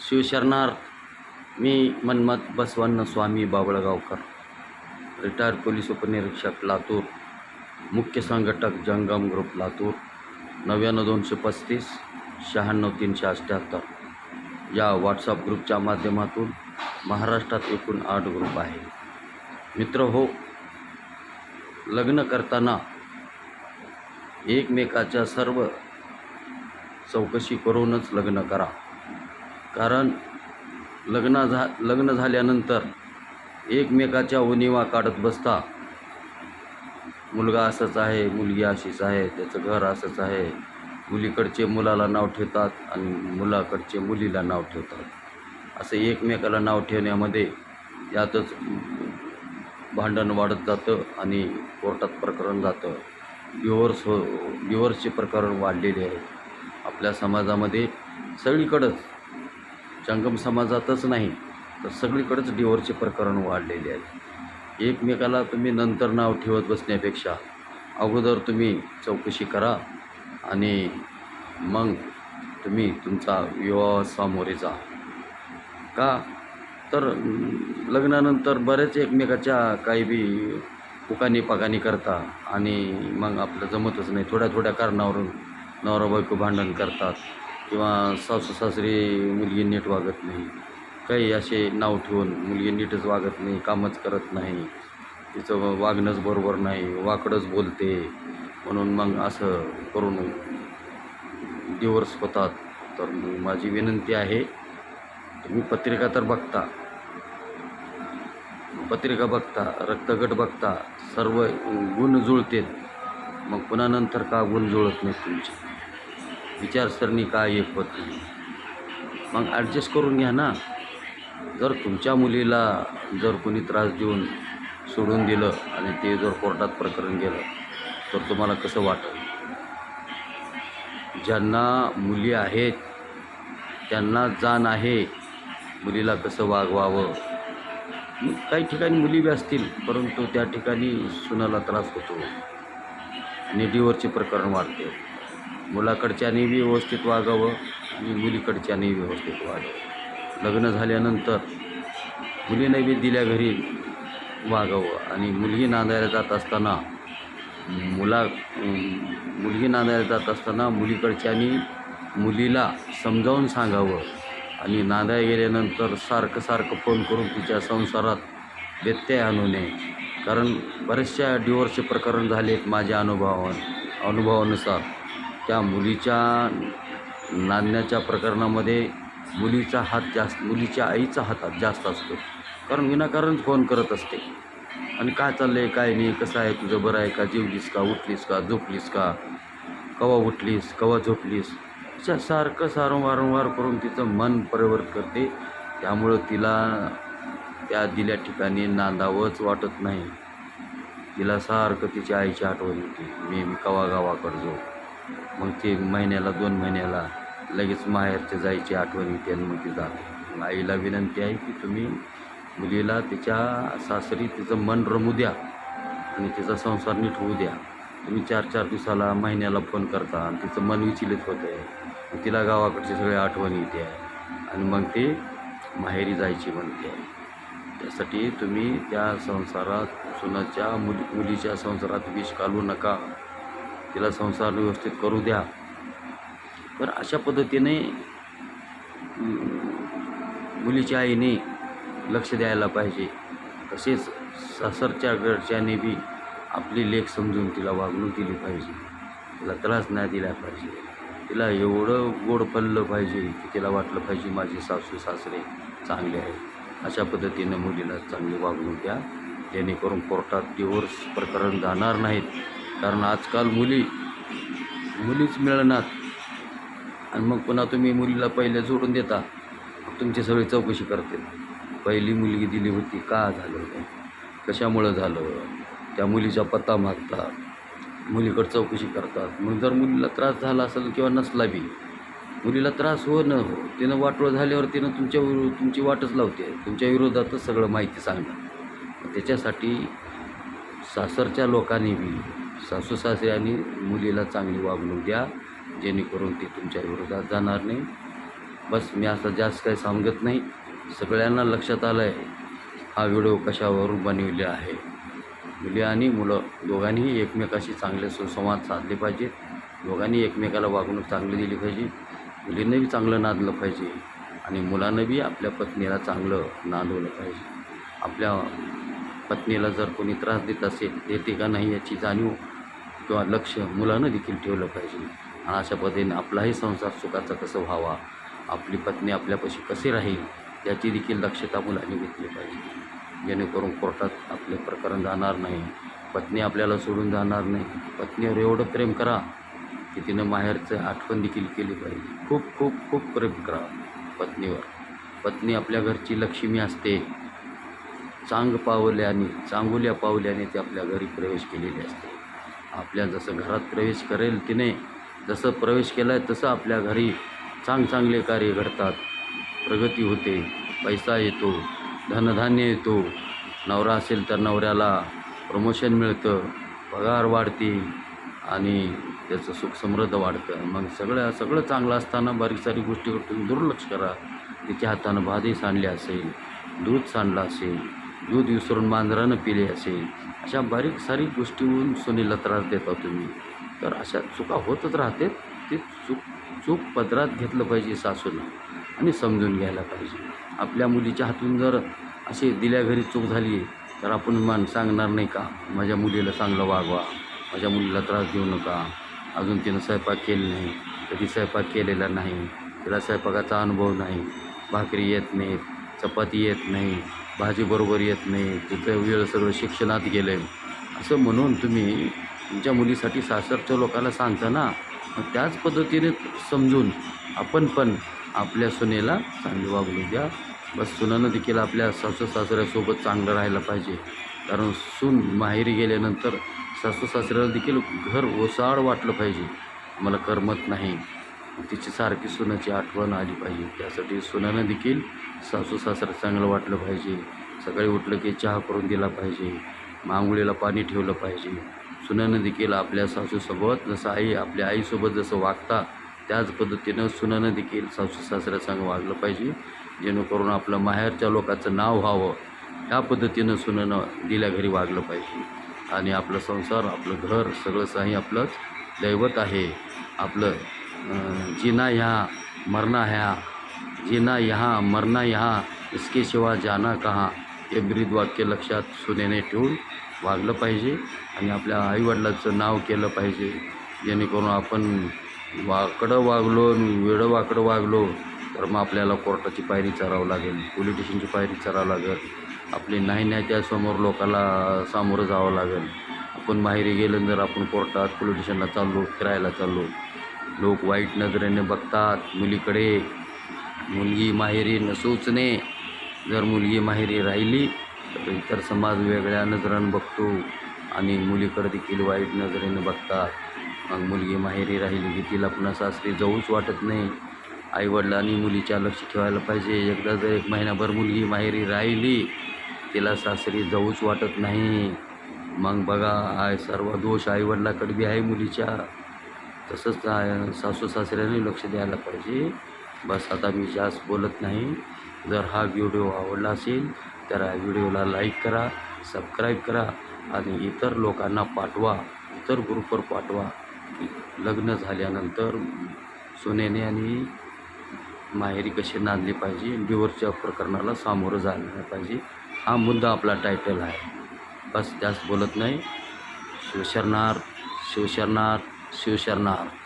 शिवशरणार मी Manmath Basavanna Swami Babalgaonkar. Retired police उपनिरीक्षक लातूर. मुख्य संघटक जंगम ग्रुप लातूर. नव्याण्णव दोनशे पस्तीस शहाण्णव तीनशे अठ्ठ्याहत्तर या व्हॉट्सअप ग्रुपच्या माध्यमातून महाराष्ट्रात एकूण आठ ग्रुप आहे मित्र हो लग्न करताना एकमेकाच्या सर्व चौकशी करूनच लग्न करा. कारण लग्न झा लग्न झाल्यानंतर एकमेकाच्या उणिवा काढत बसता. मुलगा असंच आहे मुलगी अशीच आहे त्याचं घर असंच आहे. मुलीकडचे मुलाला नाव ठेवतात आणि मुलाकडचे मुलीला नाव ठेवतात. असं एकमेकाला नाव ठेवण्यामध्ये यातच भांडण वाढत जातं आणि कोर्टात प्रकरण जातं. डिवोर्स हो डिवोर्सचे प्रकरण वाढलेले आहे. आपल्या समाजामध्ये सगळीकडंच जंगम समाजातच नाही तर सगळीकडंच डिवोर्सचे प्रकरण वाढलेले आहे एकमेकाला तुम्ही नंतर नाव ठेवत बसण्यापेक्षा अगोदर तुम्ही चौकशी करा आणि मग तुम्ही तुमचा विवाह सामोरे जा. का? तर लग्नानंतर बरेच एकमेकाच्या काही बी उकानी पाकानी करता आणि मग आपलं जमतच नाही. थोड्या थोड्या कारणावरून नवरा बायको भांडण करतात. किंवा सासू सासरी मुलगी नीट वागत नाही काही असे नाव ठेवून मुलगी नीटच वागत नाही कामच करत नाही तिचं वागणंच बरोबर नाही वाकडंच बोलते म्हणून मग असं करून डिवोर्स होतात. तर माझी विनंती आहे तुम्ही पत्रिका तर बघता पत्रिका बघता रक्तगट बघता सर्व गुण जुळतेत मग पुन्हा नंतर का गुण जुळत नाहीत तुमचे? विचारसरणी का एक होत? नाही मग ॲडजस्ट करून घ्या ना. जर तुमच्या मुलीला जर कोणी त्रास देऊन सोडून दिलं आणि ते जर कोर्टात प्रकरण गेलं तर तुम्हाला कसं वाटेल? ज्यांना मुली आहेत त्यांना जाण आहे मुलीला कसं वागवावं? काही ठिकाणी मुली बी असतील परंतु त्या ठिकाणी सुनाला त्रास होतो. आणि प्रकरण वाढते. मुलाकडच्यानी बी व्यवस्थित वागावं आणि मुलीकडच्यानी व्यवस्थित वागावं. लग्न झाल्यानंतर मुलीने बी दिल्या घरी वागावं आणि मुलगी नांदायला जात असताना मुला मुलगी नांदायला जात असताना मुलीकडच्यानी मुलीला समजावून सांगावं आणि नांदायला गेल्यानंतर सारखं सारखं फोन करून तिच्या संसारात व्यत्यय आणू नये. कारण बरेचशा डिवोर्सचे प्रकरण झाले आहेत माझ्या अनुभवा अनुभवानुसार. त्या मुलीच्या नांदण्याच्या प्रकरणामध्ये मुलीचा हात जास्त मुलीच्या आईचा हातात जास्त असतो. कारण विनाकारण फोन करत असते. आणि काय चाललं आहे काय नाही कसं आहे तुझं बरं आहे का? जेवलीस का? उठलीस का? झोपलीस का? कवा उठलीस? कवा झोपलीस? अशा सारखं सारं वारंवार करून तिचं मन परिवर्त करते. त्यामुळं तिला त्या दिल्या ठिकाणी नांदावंच वाटत नाही. तिला सारखं तिच्या आईची आठवण येते. मी मी कवा गावाकडं जाऊ मग ते महिन्याला दोन महिन्याला लगेच माहेरच्या जायची आठवण येते आणि मग ती जाते. मग आईला विनंती आहे की तुम्ही मुलीला तिच्या सासरी तिचं मन रमू द्या आणि तिचा संसार नीट होऊ द्या. तुम्ही चार चार दिवसाला महिन्याला फोन करता आणि तिचं मन विचलित होतं आहे. मग तिला गावाकडची सगळी आठवण येते आहे. आणि मग ते माहेरी जायची म्हणते आहे. त्यासाठी तुम्ही त्या संसारात सुनाच्या मुली मुलीच्या संसारात विष घालू नका. तिला संसार व्यवस्थित करू द्या. तर अशा पद्धतीने मुलीच्या आईने लक्ष द्यायला पाहिजे. तसेच सासरच्या घरच्याने बी आपली लेख समजून तिला वागणूक दिली पाहिजे. तिला त्रास नाही दिला पाहिजे. तिला एवढं गोड पडलं पाहिजे की तिला वाटलं पाहिजे माझे सासू सासरे चांगले आहेत. अशा पद्धतीनं मुलीला चांगली वागणूक द्या. जेणेकरून कोर्टात डिवोर्स प्रकरण जाणार नाहीत. कारण आजकाल मुली मुलीच मिळणार. आणि मग पुन्हा तुम्ही मुलीला पहिले जोडून देता तुमची सगळी चौकशी करते. पहिली मुलगी दिली होती का झालं कशामुळं झालं? त्या मुलीचा पत्ता मागतात. मुलीकडं चौकशी करतात. मग जर मुलीला त्रास झाला असेल किंवा नसला बी मुलीला त्रास हो न हो तिनं वाटोळ झाल्यावर तिनं तुमच्या विरो तुमची वाटच लावते. तुमच्या विरोधातच सगळं माहिती सांगणार त्याच्यासाठी सासरच्या लोकांनी बी सासू सासऱ्यांनी मुलीला चांगली वागणूक द्या जेणेकरून ती तुमच्या विरोधात जाणार नाही. बस मी आता जास्त काही सांगत नाही. सगळ्यांना लक्षात आलं आहे हा व्हिडिओ कशावरून बनविले आहे. मुली आणि मुलं दोघांनीही एकमेकाशी चांगले सुसंवाद साधले पाहिजेत दोघांनी एकमेकाला वागणूक चांगली दिली पाहिजे. मुलींनाही चांगलं नांदलं पाहिजे आणि मुलांना बी आपल्या पत्नीला चांगलं नांदवलं पाहिजे. आपल्या पत्नीला जर कोणी त्रास देत असेल देते का नाही याची जाणीव किंवा लक्ष मुलानं देखील ठेवलं पाहिजे. आणि अशा पद्धतीने आपलाही संसार सुखाचा कसं व्हावा आपली पत्नी आपल्यापाशी कशी राहील याची देखील दक्षता मुलांनी घेतली पाहिजे. जेणेकरून कोर्टात आपले प्रकरण जाणार नाही पत्नी आपल्याला सोडून जाणार नाही. पत्नीवर एवढं प्रेम करा की तिनं माहेरचं आठवण देखील केली पाहिजे. खूप खूप खूप प्रेम करा पत्नीवर. पत्नी आपल्या घरची लक्ष्मी असते. चांग पावल्याने चांगुल्या पावल्याने ती आपल्या घरी प्रवेश केलेली असते. आपल्या जसं घरात प्रवेश करेल तिने जसं प्रवेश केला आहे तसं आपल्या घरी चांग चांगले कार्य घडतात. प्रगती होते पैसा येतो धनधान्य येतो. नवरा असेल तर नवऱ्याला प्रमोशन मिळतं पगार वाढते आणि त्याचं सुख समृद्ध वाढतं. मग सगळं सगळं चांगलं असताना बारीक सारी गोष्टीकडे तुम्ही दुर्लक्ष करा. तिच्या हातानं भादी सांडली असेल दूध सांडलं असेल दूध विसरून मांजरानं पिले असेल अशा बारीक सारीक गोष्टीहून सुनीला त्रास देता तुम्ही. तर अशा चुका होतच राहते ते चूक चूक पदरात घेतलं पाहिजे सासून आणि समजून घ्यायला पाहिजे. आपल्या मुलीच्या हातून जर अशी दिल्या घरी चूक झाली तर आपण मान सांगणार नाही का? माझ्या मुलीला चांगलं वागवा माझ्या मुलीला त्रास देऊ नका. अजून तिनं स्वयंपाक केली नाही कधी स्वयंपाक केलेला नाही तिला स्वयंपाकाचा अनुभव नाही भाकरी येत नाहीत चपाती येत नाही भाजी बरोबर येत नाही तिथं वेळ सगळं शिक्षणात गेलं आहे असं म्हणून तुम्ही तुमच्या मुलीसाठी सासरच्या लोकांना सांगता ना मग त्याच पद्धतीने समजून आपण पण आपल्या सुनेला चांगली वागणूक द्या. बस सुनानं देखील आपल्या सासू सासऱ्यासोबत चांगलं राहायला पाहिजे. कारण सून माहेरी गेल्यानंतर सासू सासऱ्याला देखील घर ओसाड वाटलं पाहिजे. मला करमत नाही. तिची सारखी सुनाची आठवण आली पाहिजे. त्यासाठी सुनानं देखील सासू सासरं चांगलं वाटलं पाहिजे. सकाळी उठलं की चहा करून दिला पाहिजे. मांगुळीला पाणी ठेवलं पाहिजे. सुनानं देखील आपल्या सासूसोबत जसं आई आपल्या आईसोबत जसं वागता त्याच पद्धतीनं सुनानं देखील सासू सासऱ्यासंग वागलं पाहिजे. जेणेकरून आपलं माहेरच्या लोकांचं नाव व्हावं. ह्या पद्धतीनं सुनानं दिल्या घरी वागलं पाहिजे. आणि आपलं संसार आपलं घर सगळं काही आपलंच दैवत आहे. आपलं जीना यहाँ मरना ह्या जीना यहाँ मरना यहाँ इसके शिवा जाना कहाँ? हे ब्रीद वाक्य लक्षात सुनेने ठेवून वागलं पाहिजे आणि आपल्या आईवडिलाचं नाव केलं पाहिजे. जेणेकरून आपण वाकडं वागलो आणि वेडं वाकडं वागलो तर मग आपल्याला कोर्टाची पायरी चरावं लागेल पोलीस स्टेशनची पायरी चरावं लागेल आपली नाही नाही त्यासमोर लोकाला सामोरं जावं लागेल. आपण बाहेर गेलं जर आपण कोर्टात पोलीस स्टेशनला चाललो फिरायला चाललो लोक वाईट नजरेने बघतात मुलीकडे. मुलगी माहेरी नसोचणे जर मुलगी माहेरी राहिली तर इतर समाज वेगळ्या नजरानं बघतो आणि मुलीकडे देखील वाईट नजरेने बघतात. मग मुलगी माहेरी राहिली की तिला पुन्हा सासरी जाऊच वाटत नाही. आईवडिलांनी मुलीच्या लक्ष ठेवायला पाहिजे. एकदा जर एक महिनाभर मुलगी माहेरी राहिली तिला सासरी जाऊच वाटत नाही. मग बघा आय सर्व दोष आईवडिलाकडे बी आहे मुलीच्या. तसंच सासू सासऱ्याने लक्ष द्यायला पाहिजे. बस आता मी जास्त बोलत नाही. जर हा व्हिडिओ आवडला असेल तर या व्हिडिओला लाईक करा सबस्क्राईब करा आणि इतर लोकांना पाठवा इतर ग्रुपवर पाठवा. की लग्न झाल्यानंतर सुनेने आणि माहेरी कशी नांदली पाहिजे डिवोर्सच्या प्रकरणाला सामोरं जायला पाहिजे. हा मुद्दा आपला टायटल आहे. बस जास्त बोलत नाही. शिवशरणार शिवशरणार. शिवशरणार